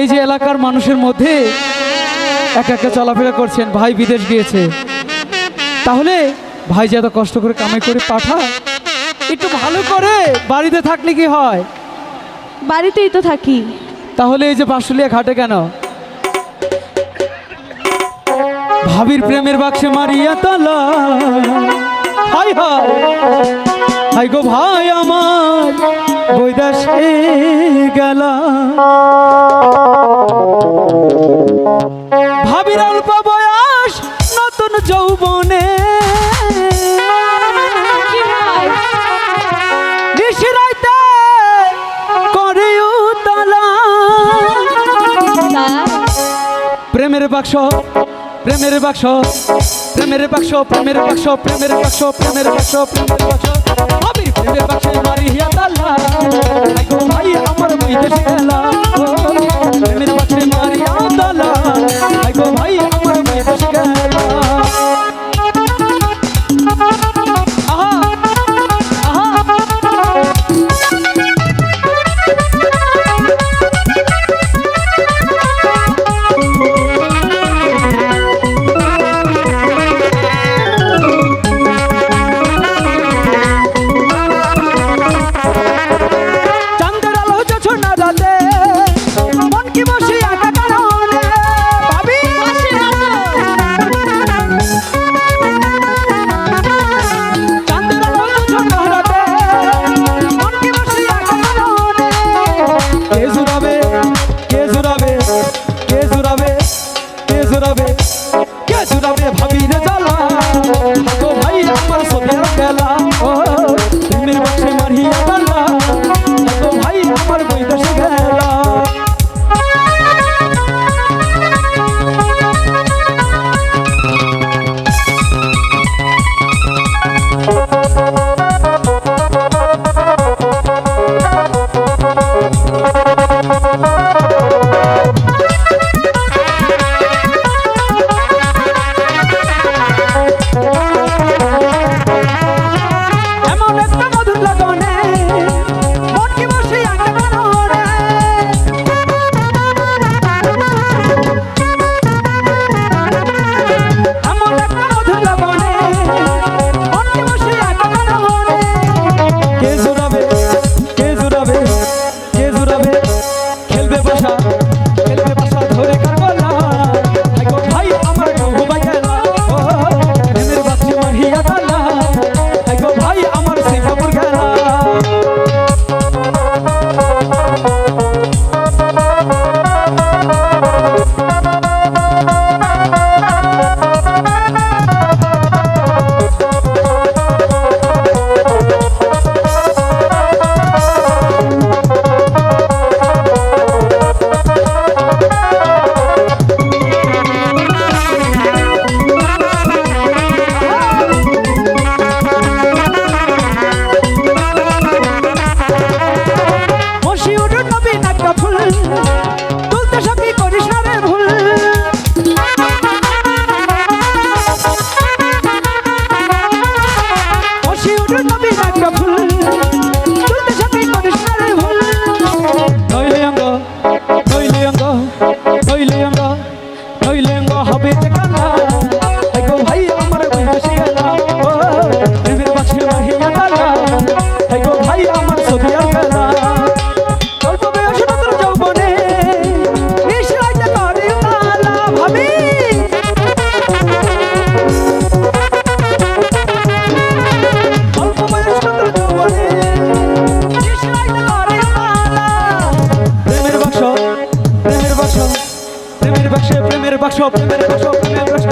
এই যে এলাকার মানুষের মধ্যে একা একা চলাফেরা করছেন ভাই বিদেশ গিয়েছে। তাহলে ভাই যে এত কষ্ট করে কামাই করে পাঠায় একটু ভালো করে বাড়িতে থাকলে কি হয়? বাড়িতেই তো থাকি। তাহলে এই যে বাসুলিয়া ঘাটে কেন? ভাবির প্রেমের বাক্সে মারিয়া তালা। High high. হাই গো ভাই আমার। বৈদাসে গেল। ভাবির অল্প বয়স, নতুন যৌবনে। প্রেমের বাক্স প্রেমের বাক্স প্রেমের বাক্স প্রেমের বাক্স প্রেমের বাক্স প্রেমের বাক্স প্রেমের বাক্স। প্রেমের মারি হিয়া তালা। আই গো ভাই আমার বিদেশে গেলা ভাবি জ্বালা। তো ভাই, আমার সোদের খেলা। ও প্রেমের বাক্সে মারিয়া গেলা তো ভাই, আমার বৈদেশে গেলা এমন স্বপ্নে